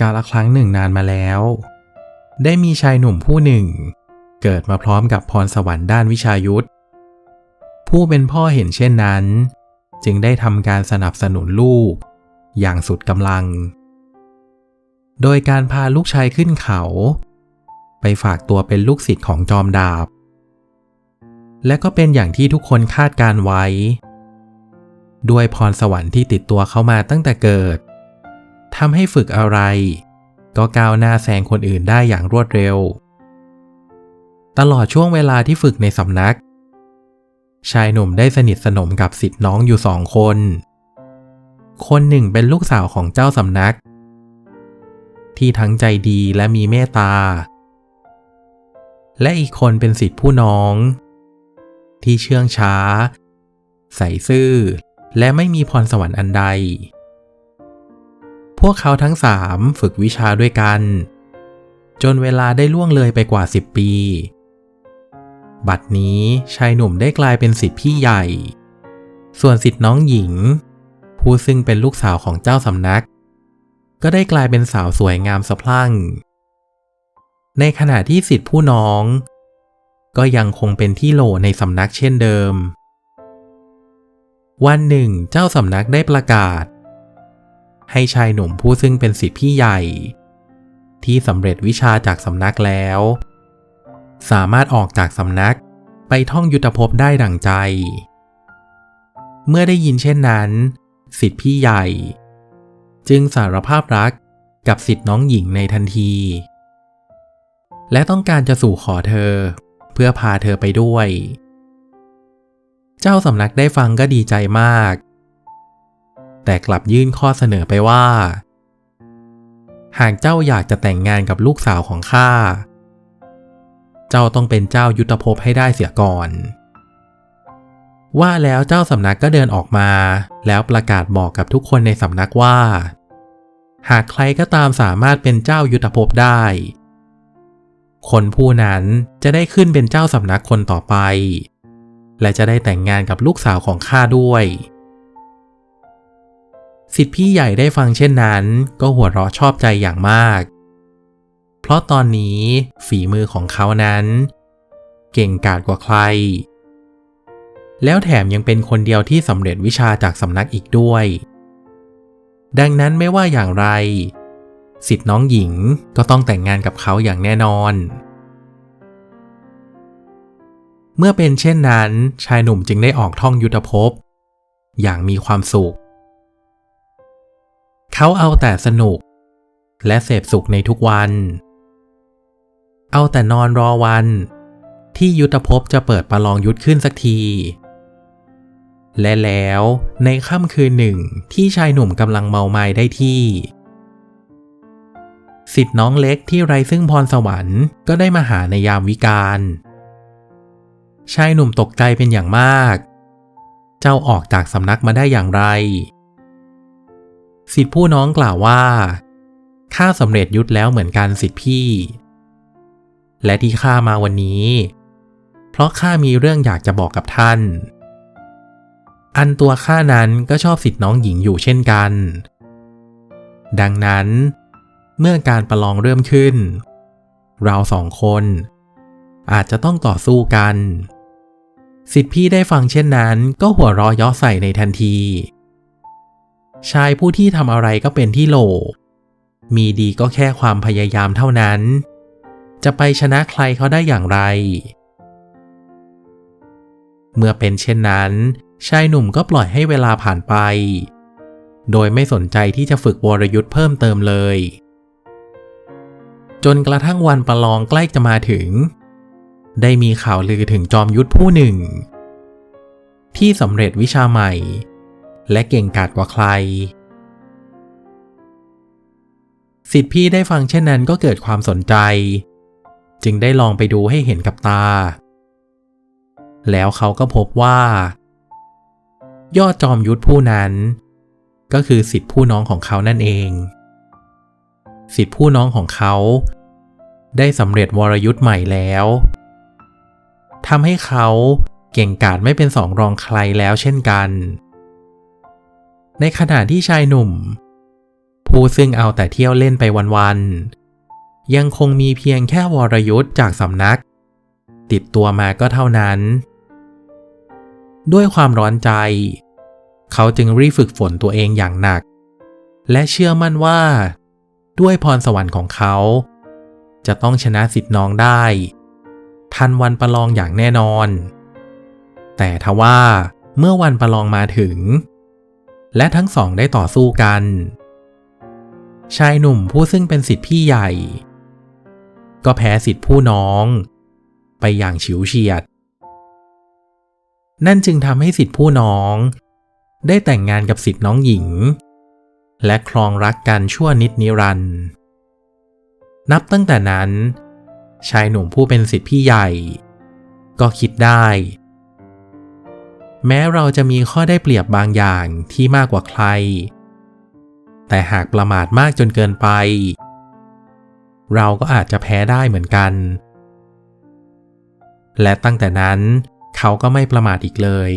กาลครั้งหนึ่งนานมาแล้ว ได้มีชายหนุ่มผู้หนึ่ง เกิดมาพร้อมกับพรสวรรค์ด้านวิชายุทธผู้เป็นพ่อเห็นเช่นนั้น จึงได้ทำการสนับสนุนลูก อย่างสุดกำลัง โดยการพาลูกชายขึ้นเขา ไปฝากตัวเป็นลูกศิษย์ของจอมดาบ และก็เป็นอย่างที่ทุกคนคาดการไว้ ด้วยพรสวรรค์ที่ติดตัวเขามาตั้งแต่เกิด ทำให้ฝึกอะไร ก็ก้าวหน้าแซงคนอื่นได้อย่างรวดเร็ว ตลอดช่วงเวลาที่ฝึกในสำนัก ชายหนุ่มได้สนิทสนมกับสิทธิ์น้องอยู่สองคน คนหนึ่งเป็นลูกสาวของเจ้าสำนัก ที่ทั้งใจดีและมีเมตตา และอีกคนเป็นสิทธิผู้น้อง ที่เชื่องช้า ใส่ซื่อและไม่มีพรสวรรค์อันใด พวกเขาทั้งสามฝึกวิชาด้วยกัน จนเวลาได้ล่วงเลยไปกว่าสิบปี บัดนี้ชายหนุ่มได้กลายเป็นสิทธิพี่ใหญ่ ส่วนสิทธิน้องหญิง ผู้ซึ่งเป็นลูกสาวของเจ้าสำนัก ก็ได้กลายเป็นสาวสวยงามสะพรั่ง ในขณะที่สิทธิผู้น้อง ก็ยังคงเป็นที่โหลในสำนักเช่นเดิม วันหนึ่งเจ้าสำนักได้ประกาศ ให้ชายหนุ่มผู้ซึ่งเป็นสิทธิพี่ใหญ่ ที่สำเร็จวิชาจากสำนักแล้ว สามารถออกจากสำนักไปท่องยุทธภพได้ดั่งใจ เมื่อได้ยินเช่นนั้น สิทธิพี่ใหญ่ จึงสารภาพรักกับสิทธิน้องหญิงในทันที และต้องการจะสู่ขอเธอ เพื่อพาเธอไปด้วย เจ้าสำนักได้ฟังก็ดีใจมาก แต่กลับยื่นข้อเสนอไปว่า หากเจ้าอยากจะแต่งงานกับลูกสาวของข้า เจ้าต้องเป็นเจ้ายุทธภพให้ได้เสียก่อน ว่าแล้วเจ้าสำนักก็เดินออกมา แล้วประกาศบอกกับทุกคนในสำนักว่า หากใครก็ตามสามารถเป็นเจ้ายุทธภพได้ คนผู้นั้นจะได้ขึ้นเป็นเจ้าสำนักคนต่อไป และจะได้แต่งงานกับลูกสาวของข้าด้วย สิทธิพี่ใหญ่ได้ฟังเช่นนั้น ก็หัวเราะชอบใจอย่างมาก เพราะตอนนี้ฝีมือของเขานั้น เก่งกาจกว่าใคร แล้วแถมยังเป็นคนเดียวที่สำเร็จวิชาจากสำนักอีกด้วย ดังนั้นไม่ว่าอย่างไร สิทธิน้องหญิงก็ต้องแต่งงานกับเขาอย่างแน่นอน เมื่อเป็นเช่นนั้นชายหนุ่มจึงได้ออกท่องยุทธภพ อย่างมีความสุข เขาเอาแต่สนุก และเสพสุขในทุกวัน เอาแต่นอนรอวัน ที่ยุทธภพจะเปิดประลองยุทธขึ้นสักที และแล้วในค่ำคืนหนึ่งที่ชายหนุ่มกำลังเมาไม้ได้ที่สิทธิ์น้องเล็กที่ไร้ซึ่งพรสวรรค์ก็ได้มาหาในยามวิกาลชายหนุ่มตกใจเป็นอย่างมาก เจ้าออกจากสำนักมาได้อย่างไร สิทธิผู้น้องกล่าวว่าข้าสำเร็จยุทธแล้วเหมือนกันสิทธิพี่ และที่ข้ามาวันนี้ เพราะข้ามีเรื่องอยากจะบอกกับท่าน อันตัวข้านั้นก็ชอบสิทธิน้องหญิงอยู่เช่นกัน ดังนั้น เมื่อการประลองเริ่มขึ้น เราสองคน อาจจะต้องต่อสู้กัน สิทธิพี่ได้ฟังเช่นนั้น ก็หัวเราะย้อใส่ในทันที ชายผู้ที่ทำอะไรก็เป็นที่โหล มีดีก็แค่ความพยายามเท่านั้น จะไปชนะใครเขาได้อย่างไร เมื่อเป็นเช่นนั้น ชายหนุ่มก็ปล่อยให้เวลาผ่านไป โดยไม่สนใจที่จะฝึกวรยุทธ์เพิ่มเติมเลย จนกระทั่งวันประลองใกล้จะมาถึง ได้มีข่าวลือถึงจอมยุทธผู้หนึ่ง ที่สำเร็จวิชาใหม่ และเก่งกาจกว่าใคร สิทธิพี่ได้ฟังเช่นนั้นก็เกิดความสนใจ จึงได้ลองไปดูให้เห็นกับตา แล้วเขาก็พบว่า ยอดจอมยุทธผู้นั้น ก็คือสิทธิผู้น้องของเขานั่นเอง สิทธิผู้น้องของเขา ได้สำเร็จวรยุทธ์ใหม่แล้วทำให้เขาเก่งกาจไม่เป็นสองรองใครแล้วเช่นกัน ในขณะที่ชายหนุ่ม ผู้ซึ่งเอาแต่เที่ยวเล่นไปวันๆ ยังคงมีเพียงแค่วรยุทธ์จากสำนัก ติดตัวมาก็เท่านั้น ด้วยความร้อนใจ เขาจึงรีบฝึกฝนตัวเองอย่างหนัก และเชื่อมั่นว่า ด้วยพรสวรรค์ของเขา จะต้องชนะสิทธิ์น้องได้ ทันวันประลองอย่างแน่นอน แต่ทว่าเมื่อวันประลองมาถึง และทั้งสองได้ต่อสู้กัน ชายหนุ่มผู้ซึ่งเป็นสิทธิพี่ใหญ่ ก็แพ้สิทธิผู้น้อง ไปอย่างฉิวเฉียด นั่นจึงทำให้สิทธิผู้น้อง ได้แต่งงานกับสิทธิน้องหญิง และครองรักกันชั่วนิดนิรันดร์นับตั้งแต่นั้น ชายหนุ่มผู้เป็นสิทธิพี่ใหญ่ ก็คิดได้ แม้เราจะมีข้อได้เปรียบบางอย่างที่มากกว่าใคร แต่หากประมาทมากจนเกินไป เราก็อาจจะแพ้ได้เหมือนกัน และตั้งแต่นั้นเขาก็ไม่ประมาทอีกเลย